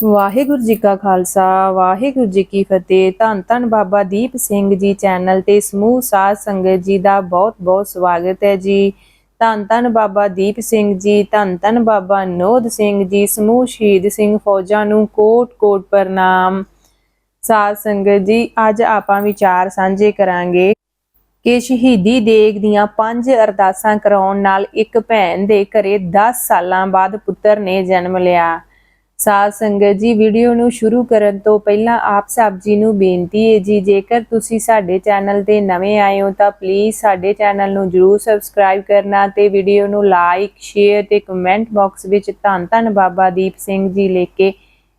ਵਾਹਿਗੁਰੂ ਜੀ ਕਾ ਖਾਲਸਾ, ਵਾਹਿਗੁਰੂ ਜੀ ਕੀ ਫਤਿਹ। ਧੰਨ ਧੰਨ ਬਾਬਾ ਦੀਪ ਸਿੰਘ ਜੀ ਚੈਨਲ ਤੇ ਸਮੂਹ ਸਾਧ ਸੰਗਤ ਜੀ ਦਾ ਬਹੁਤ ਬਹੁਤ ਸਵਾਗਤ ਹੈ ਜੀ। ਧੰਨ ਧੰਨ ਬਾਬਾ ਦੀਪ ਸਿੰਘ ਜੀ, ਧੰਨ ਧੰਨ ਬਾਬਾ ਨੋਦ ਸਿੰਘ ਜੀ, ਸਮੂਹ ਸ਼ਹੀਦ ਸਿੰਘ ਫੌਜਾਂ ਨੂੰ ਕੋਟ ਕੋਟ ਪ੍ਰਣਾਮ। ਸਾਧ ਸੰਗਤ ਜੀ, ਅੱਜ ਆਪਾਂ ਵਿਚਾਰ ਸਾਂਝੇ ਕਰਾਂਗੇ ਕਿ ਸ਼ਹੀਦੀ ਦੇਗ ਦੀਆਂ ਪੰਜ ਅਰਦਾਸਾਂ ਕਰਾਉਣ ਨਾਲ ਇੱਕ ਭੈਣ ਦੇ ਘਰੇ 10 ਸਾਲਾਂ ਬਾਅਦ ਪੁੱਤਰ ਨੇ ਜਨਮ ਲਿਆ। ਸਾਧ ਸੰਗਤ ਜੀ ਵੀਡੀਓ ਨੂੰ ਸ਼ੁਰੂ ਕਰਨ ਤੋਂ ਪਹਿਲਾਂ ਆਪ ਸਭ ਜੀ ਨੂੰ ਬੇਨਤੀ ਹੈ ਜੀ, ਜੇਕਰ ਤੁਸੀਂ ਸਾਡੇ ਚੈਨਲ ਤੇ ਨਵੇਂ ਆਏ ਹੋ ਤਾਂ ਪਲੀਜ਼ ਸਾਡੇ ਚੈਨਲ ਨੂੰ ਜਰੂਰ ਸਬਸਕ੍ਰਾਈਬ ਕਰਨਾ ਤੇ ਵੀਡੀਓ ਨੂੰ ਲਾਈਕ ਸ਼ੇਅਰ ਤੇ ਕਮੈਂਟ ਬਾਕਸ ਵਿੱਚ ਧੰਨ ਧੰਨ ਬਾਬਾ ਦੀਪ ਸਿੰਘ ਜੀ ਲਿਖ ਕੇ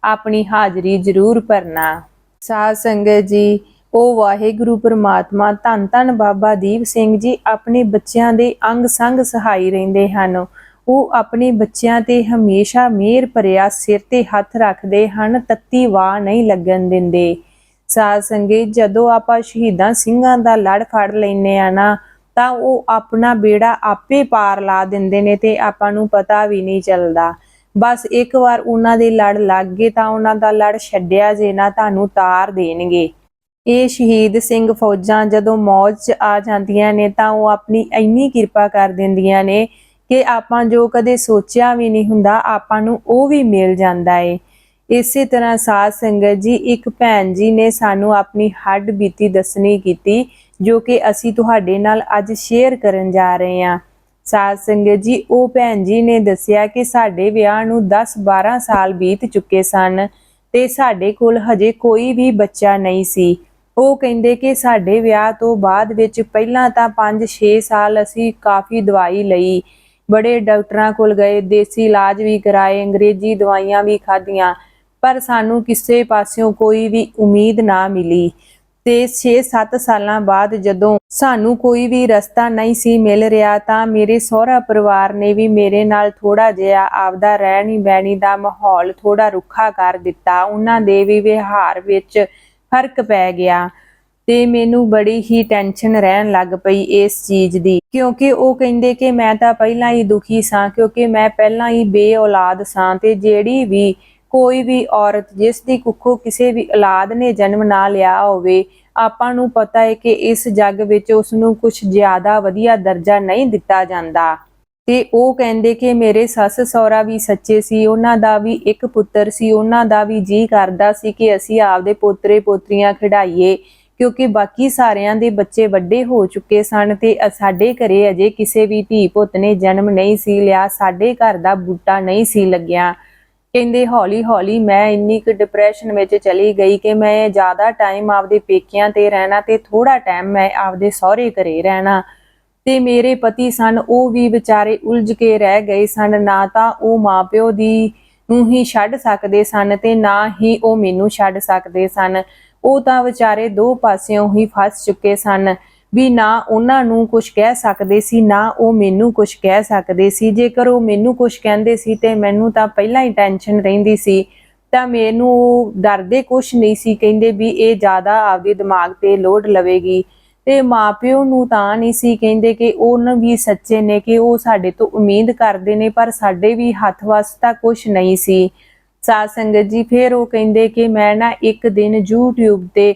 ਆਪਣੀ ਹਾਜ਼ਰੀ ਜਰੂਰ ਭਰਨਾ। ਸਾਧ ਸੰਗਤ ਜੀ ਉਹ ਵਾਹਿਗੁਰੂ ਪਰਮਾਤਮਾ, ਧੰਨ ਧੰਨ ਬਾਬਾ ਦੀਪ ਸਿੰਘ ਜੀ, ਆਪਣੇ ਬੱਚਿਆਂ ਦੇ ਅੰਗ ਸੰਗ ਸਹਾਈ ਰਹਿੰਦੇ ਹਨ। ਉਹ ਆਪਣੇ ਬੱਚਿਆਂ ਤੇ ਹਮੇਸ਼ਾ ਮਿਹਰ ਭਰਿਆ ਸਿਰ ਤੇ ਹੱਥ ਰੱਖਦੇ ਹਨ, ਤੱਤੀ ਵਾਹ ਨਹੀਂ ਲੱਗਣ ਦਿੰਦੇ। ਸਾਧ ਸੰਗਤ, ਜਦੋਂ ਆਪਾਂ ਸ਼ਹੀਦਾਂ ਸਿੰਘਾਂ ਦਾ ਲੜ ਫੜ ਲੈਨੇ ਆ ਨਾ, ਤਾਂ ਉਹ ਆਪਣਾ ਬੇੜਾ ਆਪੇ ਪਾਰ ਲਾ ਦਿੰਦੇ ਨੇ ਤੇ ਆਪਾਂ ਨੂੰ ਪਤਾ ਵੀ ਨਹੀਂ ਚੱਲਦਾ। ਬਸ ਇੱਕ ਵਾਰ ਉਹਨਾਂ ਦੇ ਲੜ ਲੱਗ ਗਏ ਤਾਂ ਉਹਨਾਂ ਦਾ ਲੜ ਛੱਡਿਆ ਜੇ ਨਾ, ਤੁਹਾਨੂੰ ਤਾਰ ਦੇਣਗੇ। ਇਹ ਸ਼ਹੀਦ ਸਿੰਘ ਫੌਜਾਂ ਜਦੋਂ ਮੌਜ 'ਚ ਆ ਜਾਂਦੀਆਂ ਨੇ ਤਾਂ ਉਹ ਆਪਣੀ ਇੰਨੀ ਕਿਰਪਾ ਕਰ ਦਿੰਦੀਆਂ ਨੇ ਕਿ ਆਪਾਂ ਜੋ ਕਦੇ ਸੋਚਿਆ ਵੀ ਨਹੀਂ ਹੁੰਦਾ, ਆਪਾਂ ਨੂੰ ਉਹ ਵੀ ਮਿਲ ਜਾਂਦਾ ਏ। ਇਸੇ ਤਰ੍ਹਾਂ ਸਾਧ ਸੰਗਤ ਜੀ, ਇੱਕ ਭੈਣ ਜੀ ਨੇ ਸਾਨੂੰ ਆਪਣੀ ਹੱਡ ਬੀਤੀ ਦੱਸਣੀ ਕੀਤੀ, ਜੋ ਕਿ ਅਸੀਂ ਤੁਹਾਡੇ ਨਾਲ ਅੱਜ ਸ਼ੇਅਰ ਕਰਨ ਜਾ ਰਹੇ ਹਾਂ। ਸਾਧ ਸੰਗਤ ਜੀ, ਉਹ ਭੈਣ ਜੀ ਨੇ ਦੱਸਿਆ ਕਿ ਸਾਡੇ ਵਿਆਹ ਨੂੰ 10-12 ਸਾਲ ਬੀਤ ਚੁੱਕੇ ਸਨ ਤੇ ਸਾਡੇ ਕੋਲ ਹਜੇ ਕੋਈ ਵੀ ਬੱਚਾ ਨਹੀਂ ਸੀ। ਉਹ ਕਹਿੰਦੇ ਕਿ ਸਾਡੇ ਵਿਆਹ ਤੋਂ ਬਾਅਦ ਵਿੱਚ ਪਹਿਲਾਂ ਤਾਂ 5-6 ਸਾਲ ਅਸੀਂ ਕਾਫੀ ਦਵਾਈ ਲਈ ਬੜੇ ਡਾਕਟਰਾਂ ਕੋਲ ਗਏ, ਦੇਸੀ ਇਲਾਜ ਵੀ ਕਰਾਏ, ਅੰਗਰੇਜ਼ੀ ਦਵਾਈਆਂ ਵੀ ਖਾਧੀਆਂ, ਪਰ ਸਾਨੂੰ ਕਿਸੇ ਪਾਸਿਓਂ ਕੋਈ ਵੀ ਉਮੀਦ ਨਾ ਮਿਲੀ। ਤੇ 6-7 ਸਾਲਾਂ ਬਾਅਦ ਜਦੋਂ ਸਾਨੂੰ ਕੋਈ ਵੀ ਰਸਤਾ ਨਹੀਂ ਸੀ ਮਿਲ ਰਿਹਾ, ਤਾਂ ਮੇਰੇ ਸਹੁਰਾ ਪਰਿਵਾਰ ਨੇ ਵੀ ਮੇਰੇ ਨਾਲ ਥੋੜਾ ਜਿਹਾ ਆਪਦਾ ਰਹਿਣੀ ਬਹਿਣੀ ਦਾ ਮਾਹੌਲ ਥੋੜਾ ਰੁੱਖਾ ਕਰ ਦਿੱਤਾ। ਉਹਨਾਂ ਦੇ ਵੀ ਵਿਹਾਰ ਵਿੱਚ ਫ਼ਰਕ ਪੈ ਗਿਆ। ਤੇ ਮੈਨੂੰ ਬੜੀ ਹੀ ਟੈਨਸ਼ਨ ਰਹਿਣ ਲੱਗ ਪਈ ਇਸ ਚੀਜ਼ ਦੀ। ਕਿਉਂਕਿ ਉਹ ਕਹਿੰਦੇ ਕਿ ਮੈਂ ਤਾਂ ਪਹਿਲਾਂ ਹੀ ਦੁਖੀ ਸਾਂ, ਕਿਉਂਕਿ ਮੈਂ ਪਹਿਲਾਂ ਹੀ ਬੇਔਲਾਦ ਸਾਂ ਤੇ ਜਿਹੜੀ ਵੀ ਕੋਈ ਵੀ ਔਰਤ ਜਿਸ ਦੀ ਕੁੱਖੋਂ ਕਿਸੇ ਵੀ ਔਲਾਦ ਨੇ ਜਨਮ ਨਾ ਲਿਆ ਹੋਵੇ, ਆਪਾਂ ਨੂੰ ਪਤਾ ਹੈ ਕਿ ਇਸ ਜੱਗ ਵਿੱਚ ਉਸ ਨੂੰ ਕੁਝ ਜ਼ਿਆਦਾ ਵਧੀਆ ਦਰਜਾ ਨਹੀਂ ਦਿੱਤਾ ਜਾਂਦਾ। ਤੇ ਉਹ ਕਹਿੰਦੇ ਕਿ ਮੇਰੇ ਸੱਸ ਸਹੁਰਾ ਵੀ ਸੱਚੇ ਸੀ, ਉਹਨਾਂ ਦਾ ਵੀ ਇੱਕ ਪੁੱਤਰ ਸੀ, ਉਹਨਾਂ ਦਾ ਵੀ ਜੀ ਕਰਦਾ ਸੀ ਕਿ ਅਸੀਂ ਆਪਦੇ ਪੋਤਰੇ ਪੋਤਰੀਆਂ ਖਿਡਾਈਏ। ਕਿਉਂਕਿ ਬਾਕੀ ਸਾਰਿਆਂ ਦੇ ਬੱਚੇ ਵੱਡੇ ਹੋ ਚੁੱਕੇ ਸਨ ਤੇ ਸਾਡੇ ਘਰੇ ਅਜੇ ਕਿਸੇ ਵੀ ਧੀ ਪੁੱਤ ਨੇ ਜਨਮ ਨਹੀਂ ਸੀ ਲਿਆ, ਸਾਡੇ ਘਰ ਦਾ ਬੂਟਾ ਨਹੀਂ ਸੀ ਲੱਗਿਆ। ਕਹਿੰਦੇ, ਹੌਲੀ ਹੌਲੀ ਮੈਂ ਇੰਨੀ ਕੁ ਡਿਪਰੈਸ਼ਨ ਵਿੱਚ ਚਲੀ ਗਈ ਕਿ ਮੈਂ ਜ਼ਿਆਦਾ ਟਾਈਮ ਆਪਦੇ ਪੇਕਿਆਂ ਤੇ ਰਹਿਣਾ ਤੇ ਥੋੜਾ ਟਾਈਮ ਮੈਂ ਆਪਦੇ ਸਹੁਰੇ ਘਰੇ ਰਹਿਣਾ। ਤੇ ਮੇਰੇ ਪਤੀ ਸਨ, ਉਹ ਵੀ ਵਿਚਾਰੇ ਉਲਝ ਕੇ ਰਹਿ ਗਏ ਸਨ। ਨਾ ਤਾਂ ਉਹ ਮਾਪਿਓ ਦੀ ਨੂੰ ਹੀ ਛੱਡ ਸਕਦੇ ਸਨ ਤੇ ਨਾ ਹੀ ਉਹ ਮੈਨੂੰ ਛੱਡ ਸਕਦੇ ਸਨ। ਉਹ ਤਾਂ ਵਿਚਾਰੇ ਦੋ ਪਾਸਿਓਂ ਹੀ ਫਸ ਚੁੱਕੇ ਸਨ। ਵੀ ਨਾ ਉਹਨਾਂ ਨੂੰ ਕੁਝ ਕਹਿ ਸਕਦੇ ਸੀ, ਨਾ ਉਹ ਮੈਨੂੰ ਕੁਝ ਕਹਿ ਸਕਦੇ ਸੀ। ਜੇਕਰ ਉਹ ਮੈਨੂੰ ਕੁਝ ਕਹਿੰਦੇ ਸੀ ਤੇ ਮੈਨੂੰ ਤਾਂ ਪਹਿਲਾਂ ਹੀ ਟੈਨਸ਼ਨ ਰਹਿੰਦੀ ਸੀ, ਤਾਂ ਮੈਨੂੰ ਡਰਦੇ ਕੁਝ ਨਹੀਂ ਸੀ। ਕਹਿੰਦੇ ਵੀ ਇਹ ਜ਼ਿਆਦਾ ਆਪਦੇ ਦਿਮਾਗ ਤੇ ਲੋਡ ਲਵੇਗੀ। ਤੇ ਮਾਪਿਓ ਨੂੰ ਤਾਂ ਨਹੀਂ ਸੀ ਕਹਿੰਦੇ ਕਿ ਉਹਨਾਂ ਵੀ ਸੱਚੇ ਨੇ ਕਿ ਉਹ ਸਾਡੇ ਤੋਂ ਉਮੀਦ ਕਰਦੇ ਨੇ, ਪਰ ਸਾਡੇ ਵੀ ਹੱਥ ਵੱਸ ਤਾਂ ਕੁਝ ਨਹੀਂ ਸੀ। ਸਾਧ ਸੰਗਤ ਜੀ, ਫਿਰ ਉਹ ਕਹਿੰਦੇ ਕਿ ਮੈਂ ਨਾ ਇੱਕ ਦਿਨ YouTube ਤੇ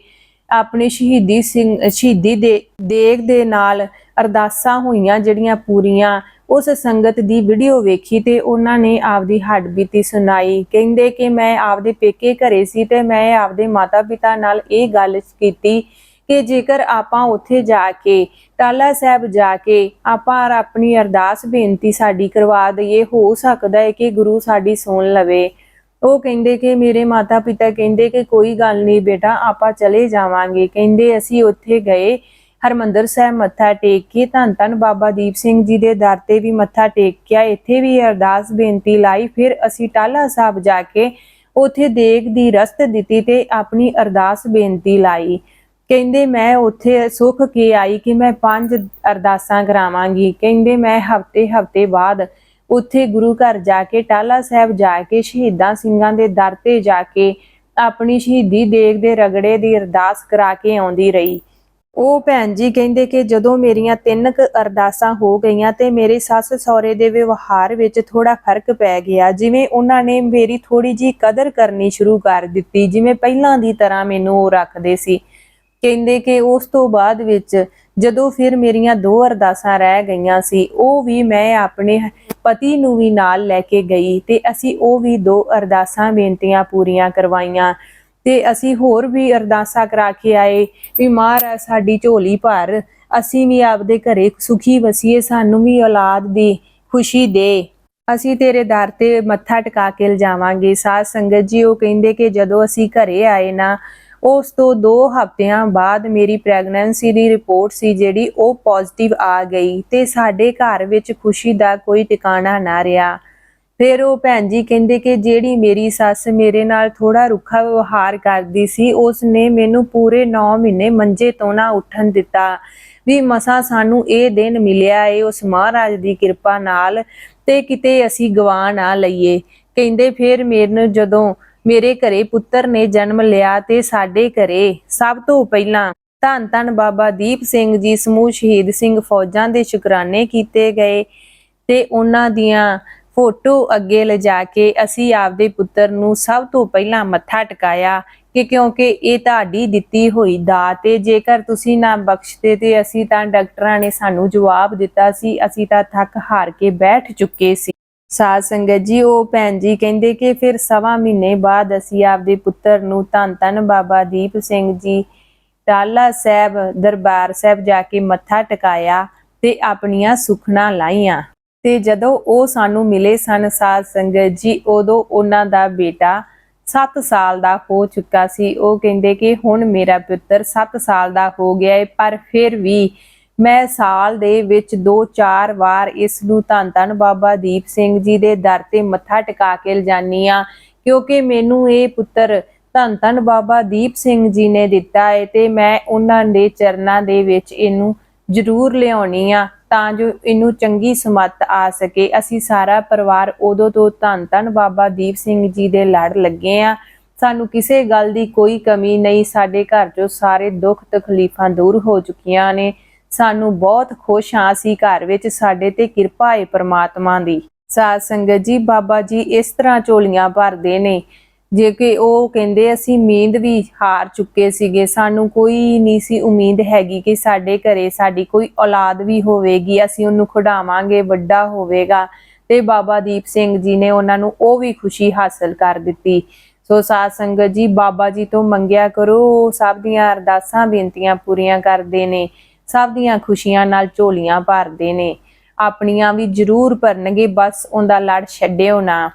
ਆਪਣੀ ਸ਼ਹੀਦੀ ਸਿੰਘ, ਸ਼ਹੀਦੀ ਦੇ ਦੇਖ ਦੇ ਨਾਲ ਅਰਦਾਸਾਂ ਹੋਈਆਂ ਜਿਹੜੀਆਂ ਪੂਰੀਆਂ, ਉਸ ਸੰਗਤ ਦੀ ਵੀਡੀਓ ਵੇਖੀ ਤੇ ਉਹਨਾਂ ਨੇ ਆਪਦੀ ਹੱਡ ਬੀਤੀ ਸੁਣਾਈ। ਕਹਿੰਦੇ ਕਿ ਮੈਂ ਆਪਦੇ ਪੇਕੇ ਘਰੇ ਸੀ ਤੇ ਮੈਂ ਆਪਦੇ ਮਾਤਾ ਪਿਤਾ ਨਾਲ ਇਹ ਗੱਲ ਕੀਤੀ ਕਿ ਜੇਕਰ ਆਪਾਂ ਉੱਥੇ ਜਾ ਕੇ, ਟਾਲਾ ਸਾਹਿਬ ਜਾ ਕੇ ਆਪਾਂ ਆਪਣੀ ਅਰਦਾਸ ਬੇਨਤੀ ਸਾਡੀ ਕਰਵਾ ਦਈਏ, ਹੋ ਸਕਦਾ ਹੈ ਕਿ ਗੁਰੂ ਸਾਡੀ ਸੁਣ ਲਵੇ। ਉਹ ਕਹਿੰਦੇ ਕਿ ਮੇਰੇ ਮਾਤਾ ਪਿਤਾ ਕਹਿੰਦੇ ਕਿ ਕੋਈ ਗੱਲ ਨਹੀਂ ਬੇਟਾ, ਆਪਾਂ ਚਲੇ ਜਾਵਾਂਗੇ। ਕਹਿੰਦੇ ਅਸੀਂ ਉੱਥੇ ਗਏ, ਹਰਮੰਦਰ ਸਾਹਿਬ ਮੱਥਾ ਟੇਕ ਕੇ ਧੰਨ ਧੰਨ ਬਾਬਾ ਦੀਪ ਸਿੰਘ ਜੀ ਦੇ ਦਰ ਤੇ ਵੀ ਮੱਥਾ ਟੇਕਿਆ ਇੱਥੇ ਵੀ ਅਰਦਾਸ ਬੇਨਤੀ ਲਾਈ, ਫਿਰ ਅਸੀਂ ਟਾਲਾ ਸਾਹਿਬ ਜਾ ਕੇ ਉੱਥੇ ਦੇਗ ਦੀ ਰਸਤ ਦਿੱਤੀ ਤੇ ਆਪਣੀ ਅਰਦਾਸ ਬੇਨਤੀ ਲਾਈ। ਕਹਿੰਦੇ, ਮੈਂ ਉੱਥੇ ਸੁੱਖ ਕੇ ਆਈ ਕਿ ਮੈਂ ਪੰਜ ਅਰਦਾਸਾਂ ਕਰਾਵਾਂਗੀ। ਕਹਿੰਦੇ, ਮੈਂ ਹਫ਼ਤੇ ਹਫ਼ਤੇ ਬਾਅਦ ਉੱਥੇ ਗੁਰੂ ਘਰ ਜਾ ਕੇ ਟਾਲਾ ਸਾਹਿਬ ਜਾ ਕੇ, ਸ਼ਹੀਦਾਂ ਸਿੰਘਾਂ ਦੇ ਦਰ ਤੇ ਜਾ ਕੇ ਆਪਣੀ ਸ਼ਹੀਦੀ ਦੇਗ ਦੇ ਰਗੜੇ ਦੀ ਅਰਦਾਸ ਕਰਾ ਕੇ ਆਉਂਦੀ ਰਹੀ। ਉਹ ਭੈਣ ਜੀ ਕਹਿੰਦੇ ਕਿ ਜਦੋਂ ਮੇਰੀਆਂ ਤਿੰਨ ਕੁ ਅਰਦਾਸਾਂ ਹੋ ਗਈਆਂ ਤੇ ਮੇਰੇ ਸੱਸ ਸਹੁਰੇ ਦੇ ਵਿਵਹਾਰ ਵਿੱਚ ਥੋੜਾ ਫ਼ਰਕ ਪੈ ਗਿਆ, ਜਿਵੇਂ ਉਹਨਾਂ ਨੇ ਮੇਰੀ ਥੋੜੀ ਜੀ ਕਦਰ ਕਰਨੀ ਸ਼ੁਰੂ ਕਰ ਦਿੱਤੀ, ਜਿਵੇਂ ਪਹਿਲਾਂ ਦੀ ਤਰ੍ਹਾਂ ਮੈਨੂੰ ਉਹ ਰੱਖਦੇ ਸੀ। ਕਹਿੰਦੇ ਕਿ ਉਸ ਤੋਂ ਬਾਅਦ ਵਿੱਚ ਜਦੋਂ ਫਿਰ ਮੇਰੀਆਂ ਦੋ ਅਰਦਾਸਾਂ ਰਹਿ ਗਈਆਂ ਸੀ, ਉਹ ਵੀ ਮੈਂ ਆਪਣੇ ਪਤੀ ਨੂੰ ਵੀ ਨਾਲ ਲੈ ਕੇ ਗਈ ਤੇ ਅਸੀਂ ਉਹ ਵੀ ਦੋ ਅਰਦਾਸਾਂ ਬੇਨਤੀਆਂ ਪੂਰੀਆਂ ਕਰਵਾਈਆਂ ਤੇ ਅਸੀਂ ਹੋਰ ਵੀ ਅਰਦਾਸਾਂ ਕਰਾ ਕੇ ਆਏ ਵੀ ਮਹਾਰਾਜ ਸਾਡੀ ਝੋਲੀ ਭਰ, ਅਸੀਂ ਵੀ ਆਪਦੇ ਘਰੇ ਸੁਖੀ ਵਸੀਏ, ਸਾਨੂੰ ਵੀ ਔਲਾਦ ਦੀ ਖੁਸ਼ੀ ਦੇ। ਅਸੀਂ ਤੇਰੇ ਦਰ ਤੇ ਮੱਥਾ ਟਿਕਾ ਕੇ ਲਜਾਵਾਂਗੇ। ਸਾਧ ਸੰਗਤ ਜੀ, ਉਹ ਕਹਿੰਦੇ ਕਿ ਜਦੋਂ ਅਸੀਂ ਘਰੇ ਆਏ ਨਾ ਉਸ ਤੋਂ 2 ਹਫ਼ਤਿਆਂ ਬਾਅਦ ਮੇਰੀ ਪ੍ਰੈਗਨੈਂਸੀ ਦੀ ਰਿਪੋਰਟ ਸੀ ਜਿਹੜੀ ਉਹ ਪੋਜ਼ਿਟਿਵ ਆ ਗਈ ਤੇ ਸਾਡੇ ਘਰ ਵਿੱਚ ਖੁਸ਼ੀ ਦਾ ਕੋਈ ਟਿਕਾਣਾ ਨਾ ਰਿਹਾ। ਫਿਰ ਉਹ ਭੈਣ ਜੀ ਕਹਿੰਦੇ ਕਿ ਜਿਹੜੀ ਮੇਰੀ ਸੱਸ ਮੇਰੇ ਨਾਲ ਥੋੜਾ ਰੁੱਖਾ ਵਿਵਹਾਰ ਕਰਦੀ ਸੀ ਉਸ ਨੇ ਮੈਨੂੰ ਪੂਰੇ 9 ਮਹੀਨੇ ਮੰਜੇ ਤੋਂ ਨਾ ਉੱਠਣ ਦਿੱਤਾ। ਵੀ ਮਸਾ ਸਾਨੂੰ ਇਹ ਦਿਨ ਮਿਲਿਆ ਏ, ਉਸ ਮਹਾਰਾਜ ਦੀ ਕਿਰਪਾ ਨਾਲ ਤੇ ਕਿਤੇ ਅਸੀਂ ਗਵਾ ਨਾ ਲਈਏ। ਕਹਿੰਦੇ ਫਿਰ ਮੇਰੇ ਜਦੋਂ ਮੇਰੇ ਘਰੇ ਪੁੱਤਰ ਨੇ ਜਨਮ ਲਿਆ ਤੇ ਸਾਡੇ ਘਰੇ। ਸਭ ਤੋਂ ਪਹਿਲਾਂ ਧੰਨ ਧੰਨ ਬਾਬਾ ਦੀਪ ਸਿੰਘ ਜੀ ਸਮੂਹ ਸ਼ਹੀਦ ਸਿੰਘ ਫੌਜਾਂ ਦੇ ਸ਼ੁਕਰਾਨੇ ਕੀਤੇ ਗਏ ਤੇ ਉਹਨਾਂ ਦੀਆਂ ਫੋਟੋ ਅੱਗੇ ਲਿਜਾ ਕੇ ਅਸੀਂ ਆਪਦੇ ਪੁੱਤਰ ਨੂੰ ਸਭ ਤੋਂ ਪਹਿਲਾਂ ਮੱਥਾ ਟਿਕਾਇਆ ਕਿ ਕਿਉਂਕਿ ਇਹ ਤੁਹਾਡੀ ਦਿੱਤੀ ਹੋਈ ਦਾਤ ਹੈ ਜੇਕਰ ਤੁਸੀਂ ਨਾ ਬਖਸ਼ਦੇ ਤੇ ਅਸੀਂ ਤਾਂ ਡਾਕਟਰਾਂ ਨੇ ਸਾਨੂੰ ਜਵਾਬ ਦਿੱਤਾ ਸੀ, ਅਸੀਂ ਤਾਂ ਥੱਕ ਹਾਰ ਕੇ ਬੈਠ ਚੁੱਕੇ ਸੀ। ਸਾਧ ਸੰਗਤ ਜੀ, ਉਹ ਭੈਣ ਜੀ ਕਹਿੰਦੇ ਕਿ ਫਿਰ ਸਵਾ ਮਹੀਨੇ ਬਾਅਦ ਅਸੀਂ ਆਪਦੇ ਪੁੱਤਰ ਨੂੰ ਧੰਨ ਧੰਨ ਬਾਬਾ ਦੀਪ ਸਿੰਘ ਜੀ, ਟਾਲਾ ਸਾਹਿਬ ਦਰਬਾਰ ਸਾਹਿਬ ਜਾ ਕੇ ਮੱਥਾ ਟਿਕਾਇਆ ਤੇ ਆਪਣੀਆਂ ਸੁਖਣਾ ਲਾਈਆਂ। ਤੇ ਜਦੋਂ ਉਹ ਸਾਨੂੰ ਮਿਲੇ ਸਨ ਸਾਧ ਸੰਗਤ ਜੀ, ਉਦੋਂ ਉਹਨਾਂ ਦਾ ਬੇਟਾ 7 ਸਾਲ ਦਾ ਹੋ ਚੁੱਕਾ ਸੀ। ਉਹ ਕਹਿੰਦੇ ਕਿ ਹੁਣ ਮੇਰਾ ਪੁੱਤਰ 7 ਸਾਲ ਦਾ ਹੋ ਗਿਆ ਹੈ ਪਰ ਫਿਰ ਵੀ ਮੈਂ ਸਾਲ ਦੇ ਵਿੱਚ 2-4 ਵਾਰ ਇਸ ਨੂੰ ਧੰਨ ਧੰਨ ਬਾਬਾ ਦੀਪ ਸਿੰਘ ਜੀ ਦੇ ਦਰ ਤੇ ਮੱਥਾ ਟਿਕਾ ਕੇ ਲਿਜਾਨੀ ਆ, ਕਿਉਂਕਿ ਮੈਨੂੰ ਇਹ ਪੁੱਤਰ ਧੰਨ ਧੰਨ ਬਾਬਾ ਦੀਪ ਸਿੰਘ ਜੀ ਨੇ ਦਿੱਤਾ ਹੈ ਤੇ ਮੈਂ ਉਹਨਾਂ ਦੇ ਚਰਨਾਂ ਦੇ ਵਿੱਚ ਇਹਨੂੰ ਜ਼ਰੂਰ ਲਿਆਉਣੀ ਆ ਤਾਂ ਜੋ ਇਹਨੂੰ ਚੰਗੀ ਸਮੱਤ ਆ ਸਕੇ। ਅਸੀਂ ਸਾਰਾ ਪਰਿਵਾਰ ਉਦੋਂ ਤੋਂ ਧੰਨ ਧੰਨ ਬਾਬਾ ਦੀਪ ਸਿੰਘ ਜੀ ਦੇ ਲੜ ਲੱਗੇ ਆ। ਸਾਨੂੰ ਕਿਸੇ ਗੱਲ ਦੀ ਕੋਈ ਕਮੀ ਨਹੀਂ, ਸਾਡੇ ਘਰ ਚੋਂ ਸਾਰੇ ਦੁੱਖ ਤਕਲੀਫਾਂ ਦੂਰ ਹੋ ਚੁੱਕੀਆਂ ਨੇ। ਸਾਨੂੰ ਬਹੁਤ ਖੁਸ਼ ਹਾਂ ਅਸੀਂ ਘਰ ਵਿੱਚ ਸਾਡੇ ਤੇ ਕਿਰਪਾ ਹੈ ਪ੍ਰਮਾਤਮਾ ਦੀ। ਸਾਧ ਸੰਗਤ ਜੀ, ਬਾਬਾ ਜੀ ਇਸ ਤਰ੍ਹਾਂ ਝੋਲੀਆਂ ਭਰਦੇ ਨੇ, ਜੇ ਕਿ ਉਹ ਕਹਿੰਦੇ ਅਸੀਂ ਉਮੀਦ ਵੀ ਹਾਰ ਚੁੱਕੇ ਸੀਗੇ, ਸਾਨੂੰ ਕੋਈ ਨਹੀਂ ਸੀ ਉਮੀਦ ਹੈਗੀ ਕਿ ਸਾਡੇ ਘਰੇ ਸਾਡੀ ਕੋਈ ਔਲਾਦ ਵੀ ਹੋਵੇਗੀ, ਅਸੀਂ ਉਹਨੂੰ ਖਿਡਾਵਾਂਗੇ, ਵੱਡਾ ਹੋਵੇਗਾ। ਤੇ ਬਾਬਾ ਦੀਪ ਸਿੰਘ ਜੀ ਨੇ ਉਹਨਾਂ ਨੂੰ ਉਹ ਵੀ ਖੁਸ਼ੀ ਹਾਸਲ ਕਰ ਦਿੱਤੀ। ਸੋ ਸਾਧ ਸੰਗਤ ਜੀ, ਬਾਬਾ ਜੀ ਤੋਂ ਮੰਗਿਆ ਕਰੋ, ਸਭ ਦੀਆਂ ਅਰਦਾਸਾਂ, ਬੇਨਤੀਆਂ ਪੂਰੀਆਂ ਕਰਦੇ ਨੇ। ਸਭ ਦੀਆਂ ਖੁਸ਼ੀਆਂ ਨਾਲ ਝੋਲੀਆਂ ਭਰਦੇ ਨੇ। ਆਪਣੀਆਂ ਵੀ ਜ਼ਰੂਰ ਭਰਨਗੇ, ਬਸ ਉਹਦਾ ਲੜ ਛੱਡਿਓ ਨਾ।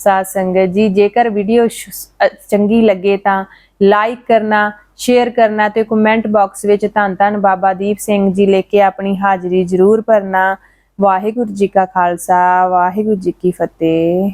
ਸਾਧ ਸੰਗਤ ਜੀ, ਜੇਕਰ ਵੀਡੀਓ ਚੰਗੀ ਲੱਗੇ ਤਾਂ ਲਾਈਕ ਕਰਨਾ ਸ਼ੇਅਰ ਕਰਨਾ ਤੇ ਕਮੈਂਟ ਬਾਕਸ ਵਿੱਚ ਧੰਨ ਧੰਨ ਬਾਬਾ ਦੀਪ ਸਿੰਘ ਜੀ ਲੈ ਕੇ ਆਪਣੀ ਹਾਜ਼ਰੀ ਜ਼ਰੂਰ ਭਰਨਾ। ਵਾਹਿਗੁਰੂ ਜੀ ਕਾ ਖਾਲਸਾ, ਵਾਹਿਗੁਰੂ ਜੀ ਕੀ ਫਤਿਹ।